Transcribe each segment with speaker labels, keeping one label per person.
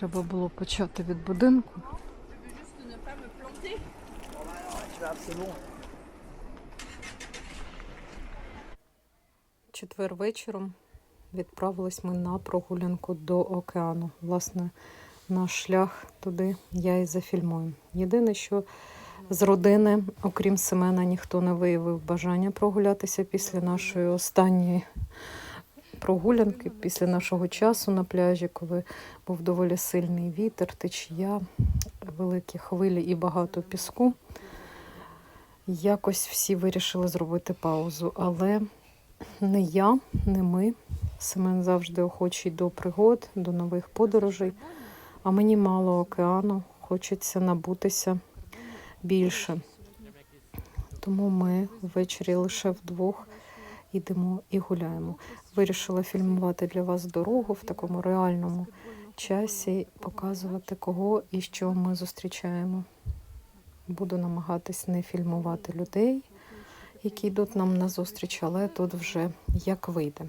Speaker 1: Треба було почати від будинку. Четвер вечором відправились ми на прогулянку до океану. Власне, наш шлях туди я і зафільмую. Єдине, що з родини, окрім Семена, ніхто не виявив бажання прогулятися після нашої останньої прогулянки, після нашого часу на пляжі, коли був доволі сильний вітер, течія, великі хвилі і багато піску. Якось всі вирішили зробити паузу, але не я, не ми. Семен завжди охочий до пригод, до нових подорожей. А мені мало океану, хочеться набутися більше. Тому ми ввечері лише вдвох йдемо і гуляємо. Вирішила фільмувати для вас дорогу в такому реальному часі, показувати, кого і що ми зустрічаємо. Буду намагатись не фільмувати людей, які йдуть нам на зустріч, але тут вже як вийде.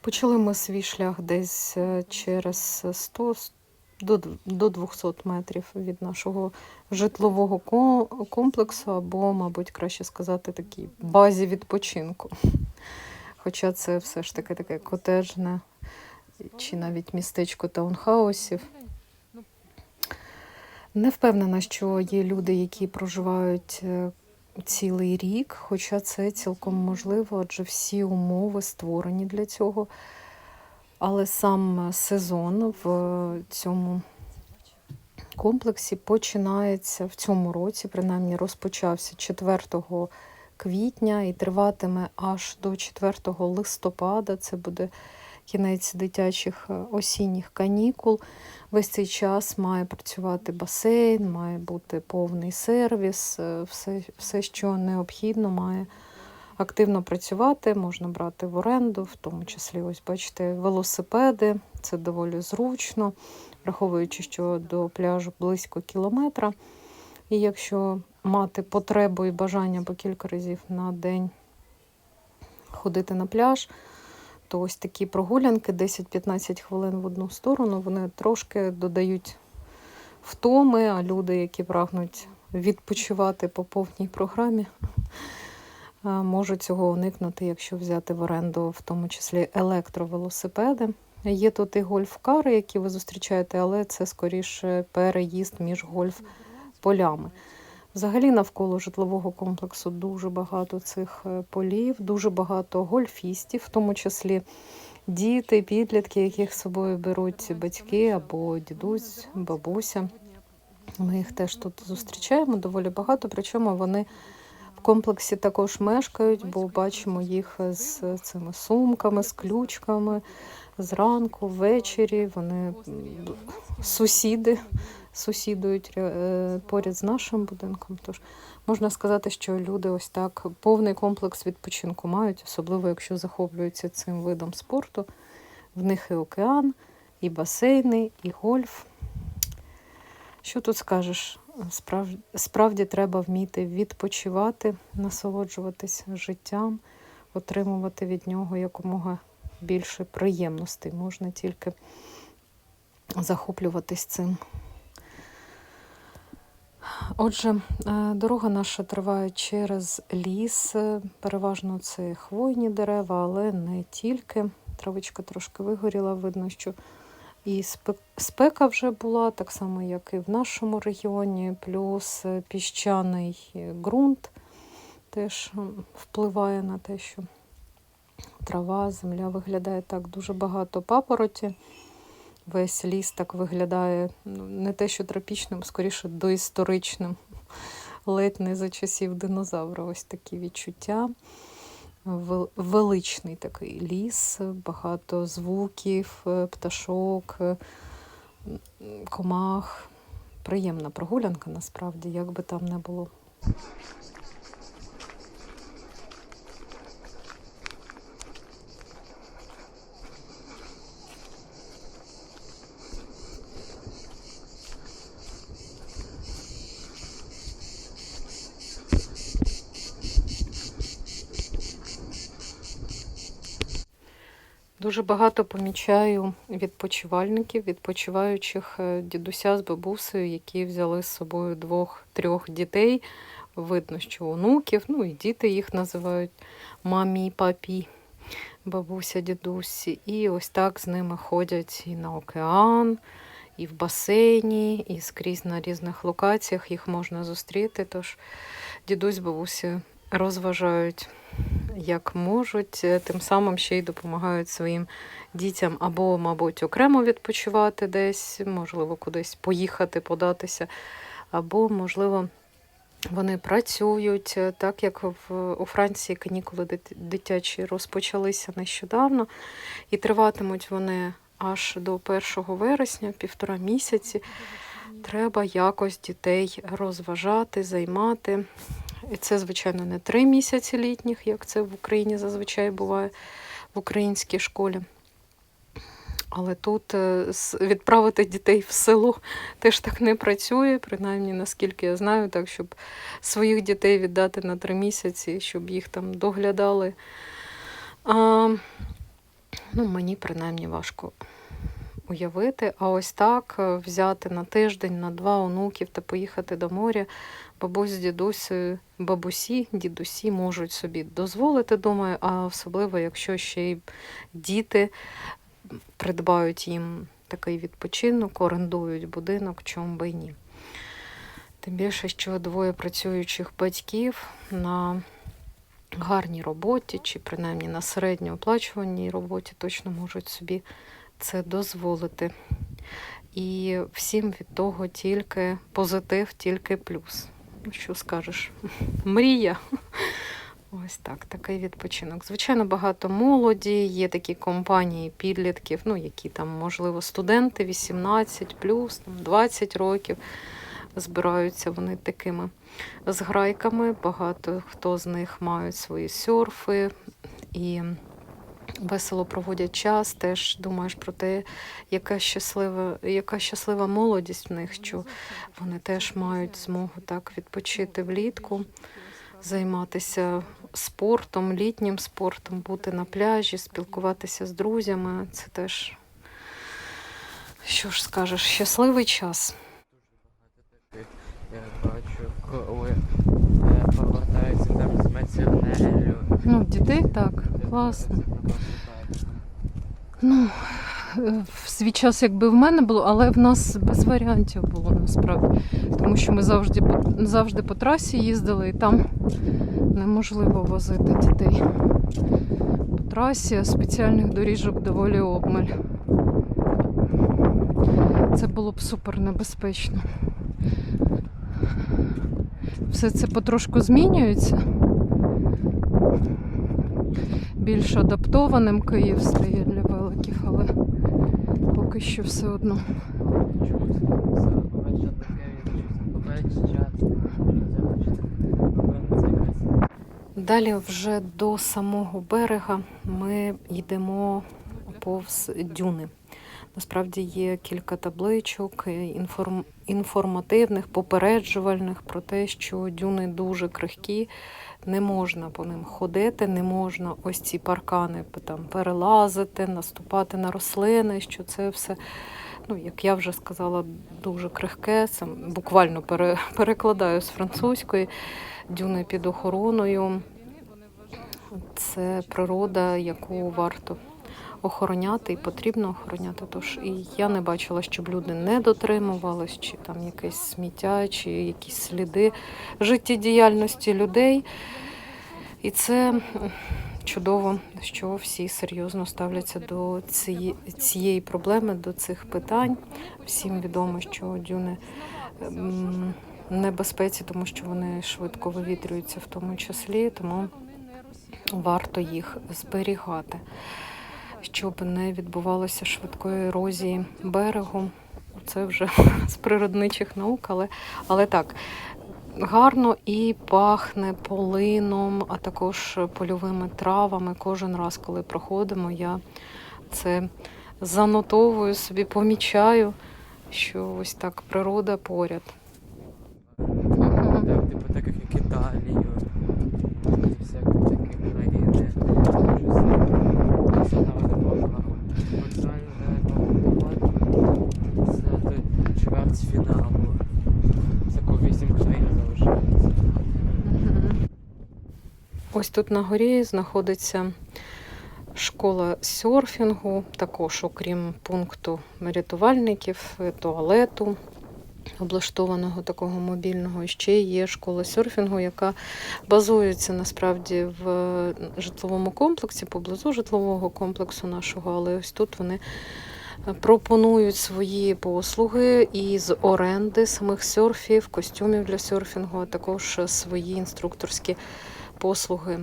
Speaker 1: Почали ми свій шлях десь е, через 100 до, до 200 метрів від нашого житлового комплексу, або, мабуть, краще сказати, такій базі відпочинку. Хоча це все ж таки таке котеджне чи навіть містечко таунхаусів. Не впевнена, що є люди, які проживають е, цілий рік, хоча це цілком можливо, адже всі умови створені для цього. Але сам сезон в цьому комплексі починається в цьому році, принаймні розпочався 4 квітня і триватиме аж до 4 листопада. Це буде кінець дитячих е, осінніх канікул. Весь цей час має працювати басейн, має бути повний сервіс, е, все, все що необхідно, має активно працювати, можна брати в оренду, в тому числі, ось бачите, велосипеди. Це доволі зручно, враховуючи, що до пляжу близько кілометра. І якщо мати потребу і бажання по кілька разів на день ходити на пляж, то ось такі прогулянки 10-15 хвилин в одну сторону, вони трошки додають втоми, а люди, які прагнуть відпочивати по повній програмі, можуть цього уникнути, якщо взяти в оренду, в тому числі електровелосипеди. Є тут і гольф-кари, які ви зустрічаєте, але це скоріше переїзд між гольф-полями. Взагалі навколо житлового комплексу дуже багато цих е, полів, дуже багато гольфістів, в тому числі діти, підлітки, яких з собою беруть батьки або дідусь, бабуся. Ми їх теж тут зустрічаємо доволі багато, причому вони в комплексі також мешкають, бо бачимо їх з цими сумками, з ключками зранку, ввечері. Вони сусіди сусідують е, поряд з нашим будинком. Тож можна сказати, що люди ось так повний комплекс відпочинку мають, особливо якщо захоплюються цим видом спорту. В них і океан, і басейни, і гольф. Що тут скажеш? Справ... Справді треба вміти відпочивати, насолоджуватись життям, отримувати від нього якомога більше приємностей. Можна тільки захоплюватись цим. Отже, е, дорога наша триває через ліс. Е, Переважно це хвойні дерева, але не тільки. Травичка трошки вигоріла, видно, що і спека вже була, так само, як і в нашому регіоні, плюс е, піщаний ґрунт теж впливає на те, що трава, земля виглядає так дуже багато папороті. Весь ліс так виглядає ну, не те, що тропічним, скоріше доісторичним, ледь не за часів динозавра. Ось такі відчуття. Величний такий ліс, багато звуків, е, пташок, е, комах. Приємна прогулянка насправді, як би там не було. Дуже багато помічаю відпочивальників, відпочиваючих е, дідуся з бабусею, які взяли з собою двох-трьох дітей. Видно, що онуків, ну і діти їх називають мамі, папі, бабуся, дідусь. І ось так з ними ходять і на океан, і в басейні, і скрізь на різних локаціях їх можна зустріти. Тож дідусь з бабусею розважають як можуть, е, тим самим ще й допомагають своїм дітям або, мабуть, окремо відпочивати десь, можливо, кудись поїхати, податися, або, можливо, вони працюють, е, так як в, у Франції канікули дитячі розпочалися нещодавно, і триватимуть вони аж до 1 вересня, півтора місяці. Треба якось дітей розважати, займати. І це, звичайно, не три місяці літніх, як це в Україні зазвичай буває в українській школі. Але тут е, відправити дітей в село теж так не працює, принаймні, наскільки я знаю, так, щоб своїх дітей віддати на три місяці, щоб їх там доглядали. А, ну, мені принаймні важко уявити. А ось так е, взяти на тиждень, на два онуків та поїхати до моря. Бабусь з дідусею, бабусі, дідусі можуть собі дозволити, думаю, а особливо, якщо ще й діти придбають їм такий відпочинок, орендують будинок, чому би ні. Тим більше, що двоє працюючих батьків на гарній роботі, чи принаймні на середньооплачуваній роботі точно можуть собі це дозволити. І всім від того тільки позитив, тільки плюс. Що скажеш? Мрія. Ось так, такий відпочинок. Звичайно, багато молоді, є такі компанії підлітків, ну, які там, можливо, студенти 18 плюс, 20 років. Збираються вони такими зграйками. Багато хто з них мають свої серфи і весело проводять час. Теж думаєш про те, яка щаслива, яка щаслива молодість в них, що вони теж мають змогу так відпочити влітку, займатися спортом, літнім спортом, бути на пляжі, спілкуватися з друзями. Це теж, що ж скажеш, щасливий час.
Speaker 2: Я бачу, коли е, повертаються там з медсернелю.
Speaker 1: Ну, дітей так, класно. Ну, в свій час якби в мене було, але в нас без варіантів було насправді. Тому що ми завжди, завжди по трасі їздили, і там неможливо возити дітей. По трасі а спеціальних доріжок доволі обмаль. Це було б супер небезпечно. Все це потрошку змінюється. Більш адаптованим Київ стає для великих, але поки що все одно. Далі вже до самого берега ми йдемо повз дюни. Насправді є кілька табличок е, інформ... інформативних, попереджувальних про те, що дюни дуже крихкі, не можна по ним ходити, не можна ось ці паркани там, перелазити, наступати на рослини, що це все, ну, як я вже сказала, дуже крихке. Сам буквально пере... перекладаю з французької дюни під охороною. Це природа, яку варто охороняти і потрібно охороняти. Тож і я не бачила, щоб люди не дотримувались, чи там якесь сміття, чи якісь сліди життєдіяльності людей. І це чудово, що всі серйозно ставляться до цієї, цієї проблеми, до цих питань. Всім відомо, що дюни небезпеці, тому що вони швидко вивітрюються в тому числі, тому варто їх зберігати, щоб не відбувалося швидкої ерозії берегу. Це вже з природничих наук, але, але так. Гарно і пахне полином, а також польовими травами. Кожен раз, коли проходимо, я це занотовую собі, помічаю, що ось так природа поряд.
Speaker 2: Так, типу таких як Італію, всякі такі країни. Дуже сильно. Це навіть
Speaker 1: Ось тут на горі знаходиться школа серфінгу, також окрім пункту рятувальників, е, туалету, облаштованого такого мобільного. Ще є школа серфінгу, яка базується насправді в житловому комплексі, поблизу житлового комплексу нашого, але ось тут вони пропонують свої послуги із оренди самих серфів, костюмів для серфінгу, а також свої інструкторські послуги.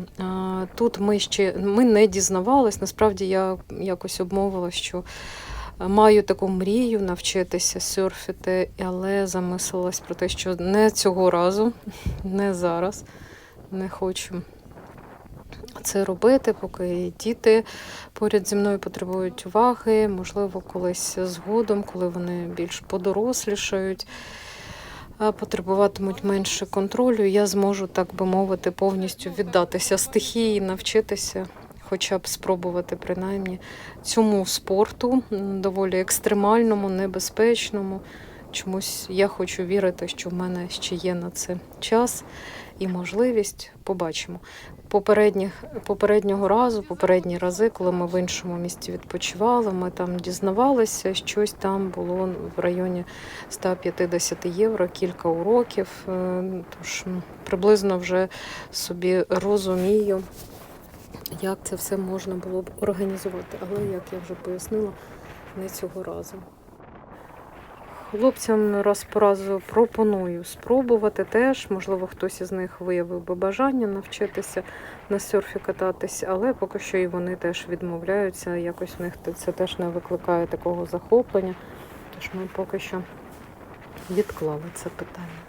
Speaker 1: Тут ми ще ми не дізнавались. Насправді я якось обмовила, що маю таку мрію навчитися серфити, але замислилась про те, що не цього разу, не зараз не хочу це робити, поки діти поряд зі мною потребують уваги, можливо, колись згодом, коли вони більш подорослішають, потребуватимуть менше контролю, я зможу, так би мовити, повністю віддатися стихії, навчитися, хоча б спробувати принаймні цьому спорту, доволі екстремальному, небезпечному. Чомусь я хочу вірити, що в мене ще є на це час і можливість. Побачимо. Попередніх, попереднього разу, попередні рази, коли ми в іншому місті відпочивали, ми там дізнавалися, щось там було в районі 150 євро, кілька уроків. Е, Тож приблизно вже собі розумію, як це все можна було б організувати. Але, як я вже пояснила, не цього разу. Хлопцям раз по разу пропоную спробувати теж. Можливо, хтось із них виявив би бажання навчитися на серфі кататись, але поки що і вони теж відмовляються. Якось в них це теж не викликає такого захоплення. Тож ми поки що відклали це питання.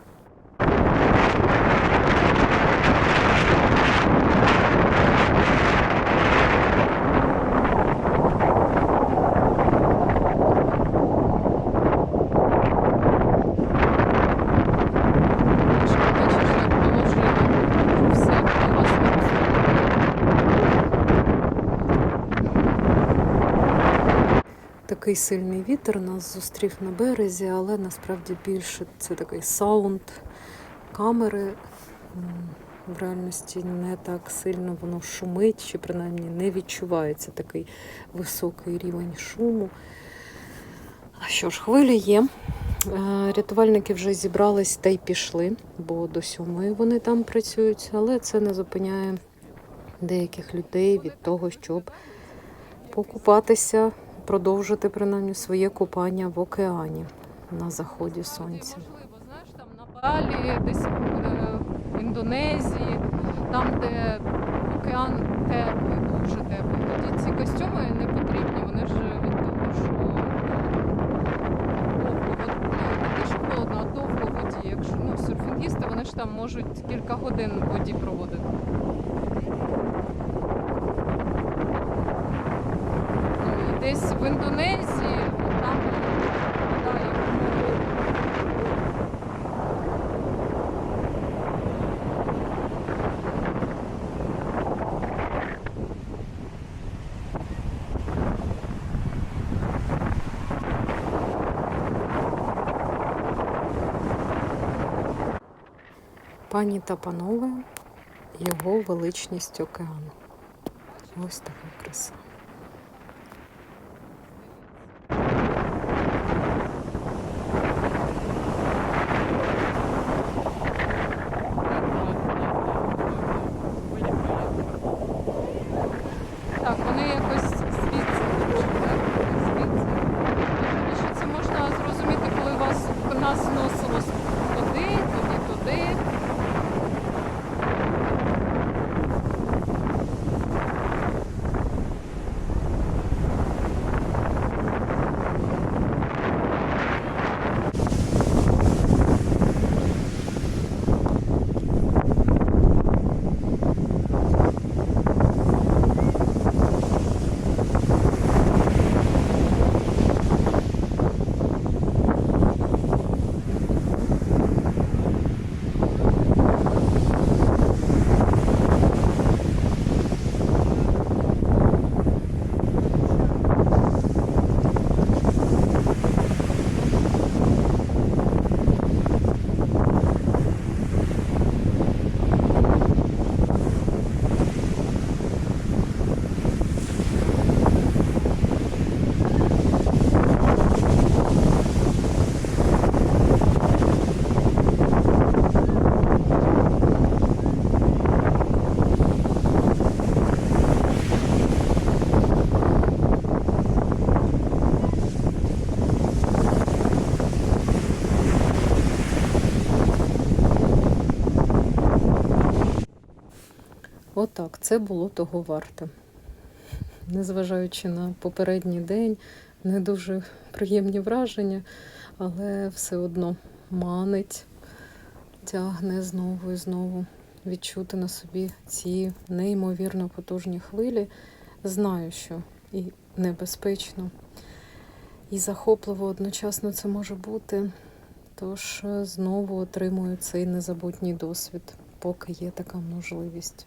Speaker 1: Такий сильний вітер нас зустрів на березі, але насправді більше це такий саунд камери. В реальності не так сильно воно шумить, чи принаймні не відчувається такий високий рівень шуму. А що ж, хвилі є. Е, Рятувальники вже зібрались та й пішли, бо до сьомої вони там працюють, але це не зупиняє деяких людей від того, щоб покупатися, продовжити принаймні своє купання в океані на заході сонця.
Speaker 3: Можливо, знаєш, там на Балі, десь е, в Індонезії, там, де океан теплий, дуже теплий. Тоді ці костюми не потрібні. Вони ж від того, що ну, не холодно, а довго в воді. Якщо ну, серфінгісти, вони ж там можуть кілька годин в воді проводити. Ну, і десь в Індонезії, там море.
Speaker 1: Пані та панове, його величність океану. Ось така краса.
Speaker 3: Так, це
Speaker 1: було того варте. Незважаючи на попередній день, не дуже приємні враження, але все одно манить, тягне знову і знову відчути на собі ці неймовірно потужні хвилі. Знаю, що і небезпечно, і захопливо одночасно це може бути. Тож знову отримую цей незабутній досвід, поки є така можливість.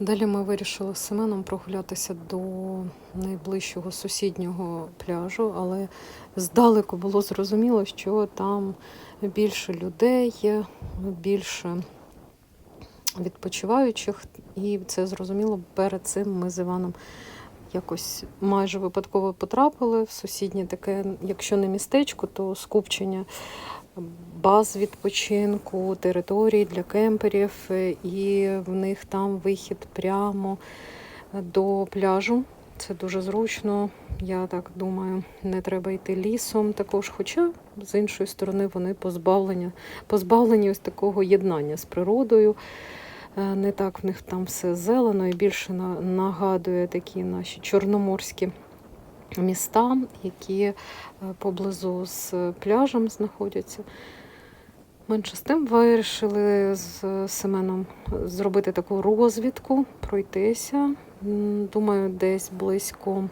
Speaker 1: Далі ми вирішили з Семеном прогулятися до найближчого сусіднього пляжу, але здалеку було зрозуміло, що там більше людей, більше відпочиваючих, і це зрозуміло перед цим ми з Іваном якось майже випадково потрапили в сусіднє таке, якщо не містечко, то скупчення баз відпочинку, територій для кемперів, е, і в них там вихід прямо до пляжу. Це дуже зручно. Я так думаю, не треба йти лісом також. Хоча, з іншої сторони, вони позбавлені, позбавлені ось такого єднання з природою. Е, Не так в них там все зелено і більше нагадує такі наші чорноморські міста, які е, поблизу з пляжем знаходяться. Менше з тим вирішили з Семеном зробити таку розвідку, пройтися. Думаю, десь близько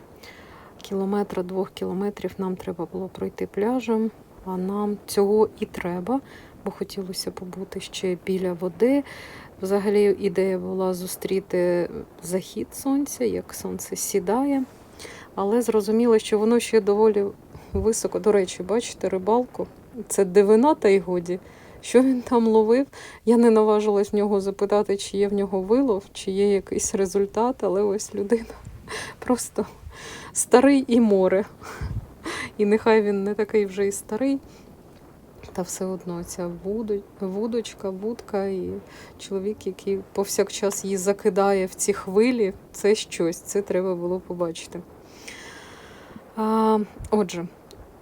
Speaker 1: кілометра, двох кілометрів нам треба було пройти пляжем, а нам цього і треба, бо хотілося побути ще біля води. Взагалі ідея була зустріти захід сонця, як сонце сідає. Але зрозуміло, що воно ще доволі високо. До речі, бачите, рибалку. Це дивина та й годі. Що він там ловив? Я не наважилась в нього запитати, чи є в нього вилов, чи є якийсь результат, але ось людина просто старий і море. І нехай він не такий вже і старий. Та все одно ця вудочка, вудка і чоловік, який повсякчас її закидає в ці хвилі, це щось, це треба було побачити. А, отже,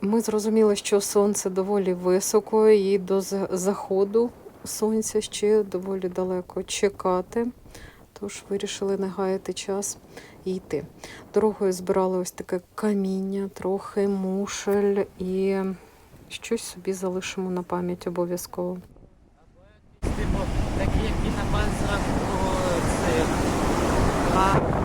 Speaker 1: ми зрозуміли, що сонце доволі високо, і до заходу сонця ще доволі далеко чекати. Тож вирішили не гаяти час і йти. Дорогою збирали ось таке каміння, трохи мушель і щось собі залишимо на пам'ять обов'язково.
Speaker 2: Типу, такі, які на базах про цих. А,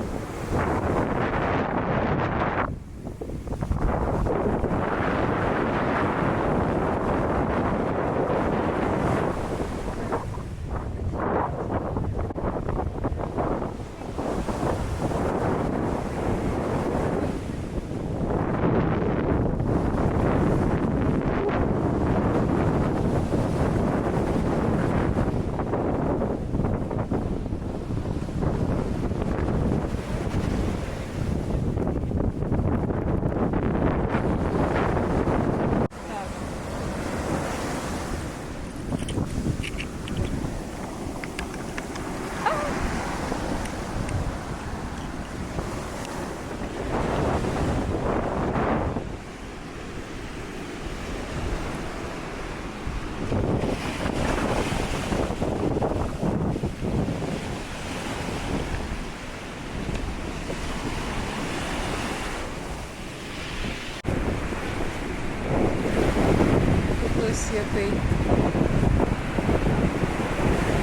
Speaker 1: Тут ось який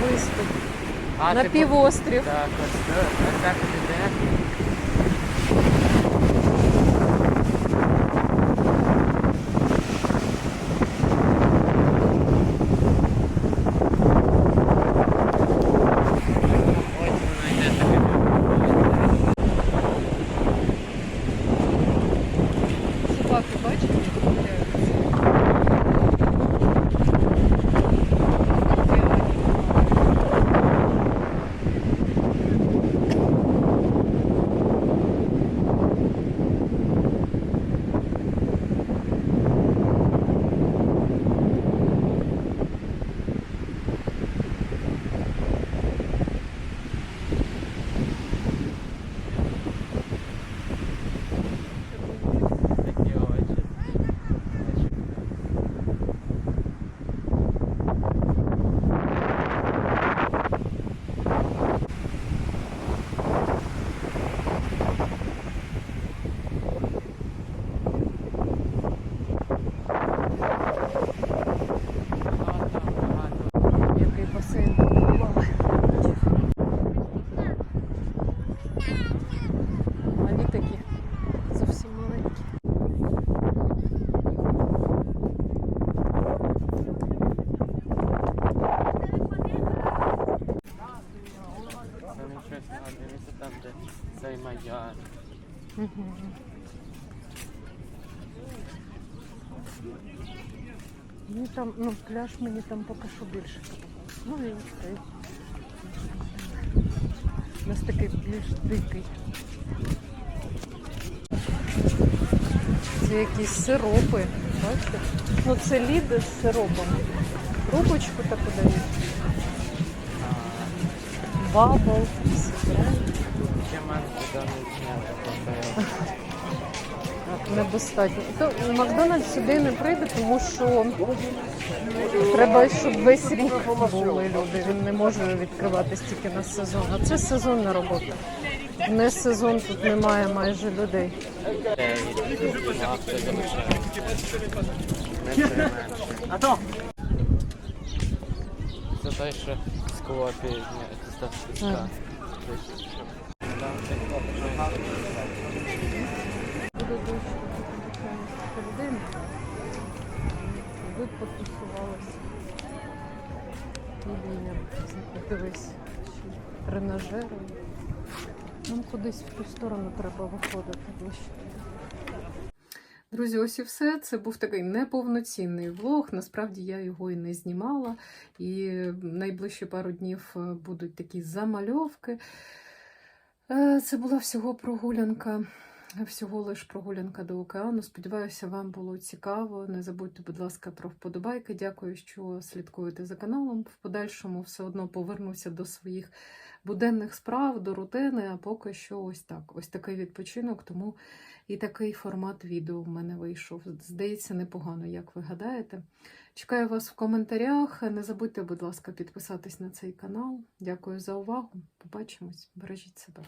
Speaker 1: виступ.
Speaker 2: А,
Speaker 1: на
Speaker 2: типу,
Speaker 1: півострів.
Speaker 2: Так, ось так, ось так от іде. Ось воно йде таке.
Speaker 3: Собаки бачите, як гуляються?
Speaker 2: щось надивитися там, де цей маяк.
Speaker 1: Угу. Ну там, ну пляж мені там поки що більше. Ну і цей. У нас такий більш дикий. Це якісь сиропи, бачите? Ну це ліди з сиропом. Трубочку таку дають. Бабл.
Speaker 2: Ще
Speaker 1: недостатньо. То Макдональдс сюди не прийде, тому що треба, щоб весь рік були люди. Він не може відкриватись тільки на сезон. А це сезонна робота. Не сезон тут немає майже людей.
Speaker 2: А то! Це той, що
Speaker 1: середини. Ви потусувалися. Єдиня. Дивись. ще Тренажери. Нам кудись в ту сторону треба виходити ближче. Друзі, ось і все. Це був такий неповноцінний влог. Насправді я його і не знімала. І найближчі пару днів е, будуть такі замальовки. Е, Це була всього прогулянка. Всього лиш прогулянка до океану. Сподіваюся, вам було цікаво. Не забудьте, будь ласка, про вподобайки. Дякую, що слідкуєте за каналом. В подальшому все одно повернуся до своїх буденних справ, до рутини. А поки що ось так. Ось такий відпочинок. Тому і такий формат відео в мене вийшов. Здається, непогано, як ви гадаєте. Чекаю вас в коментарях. Не забудьте, будь ласка, підписатись на цей канал. Дякую за увагу. Побачимось. Бережіть себе.